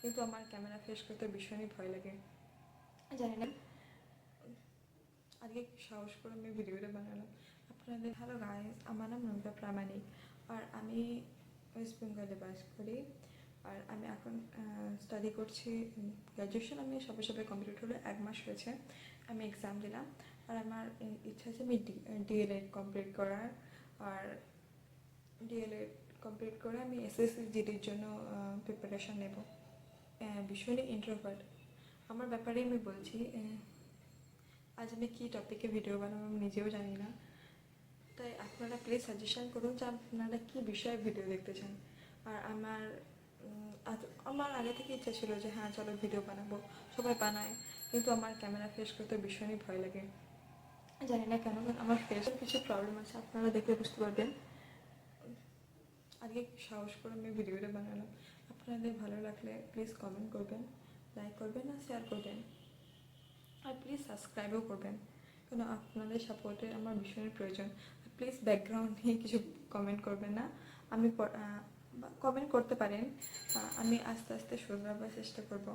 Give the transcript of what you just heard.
কিন্তু আমার camera face করতে ভীষণই ভয় লাগে। জানি না। আজকে সাহস করে আমি ভিডিওটা বানালাম। আপনাদের হ্যালো গাইস আমার নাম নমিতা প্রামাণিক। আর আমি ওয়েস্ট বেঙ্গলে বাস করি। আর আমি এখন স্টাডি করছি। গ্র্যাজুয়েশন আমি সবে সবে কমপ্লিট হলো এক মাস হয়েছে। আমি এক্সাম দিলাম। আর আমার ইচ্ছা আছে আমি ডিএলএড কমপ্লিট করার। আর ডিএলএড কমপ্লিট করে আমি এসএসসি জিডির জন্য প্রিপারেশন নেব। ভীষণই ইন্ট্রোভার্ট আমার ব্যাপারেই আমি বলছি আজ আমি কী টপিকে ভিডিও বানাবো আমি নিজেও জানি না। তাই আপনারা প্লিজ সাজেশন করুন যে আপনারা কী বিষয়ে ভিডিও দেখতে চান। আর আমার আমার আগে থেকে ইচ্ছা ছিল যে হ্যাঁ চলো ভিডিও বানাবো, সবাই বানায়, কিন্তু আমার ক্যামেরা ফেস করতে ভীষণই ভয় লাগে। জানি না কেন আমার ফেসের কিছু প্রবলেম আছে, আপনারা দেখলে বুঝতে পারবেন। আজকে সাহস করে আমি ভিডিওটা বানালাম। আপনাদের ভালো লাগলে প্লিজ কমেন্ট করবেন লাইক করবেন আর শেয়ার করবেন। আর প্লিজ সাবস্ক্রাইবও করবেন কারণ আপনাদের সাপোর্টের আমার ভীষণই প্রয়োজন। প্লিজ ব্যাকগ্রাউন্ড নিয়ে কিছু কমেন্ট করবেন না। আমি কমেন্ট করতে পারেন। আমি আস্তে আস্তে শুধরাবার চেষ্টা করব।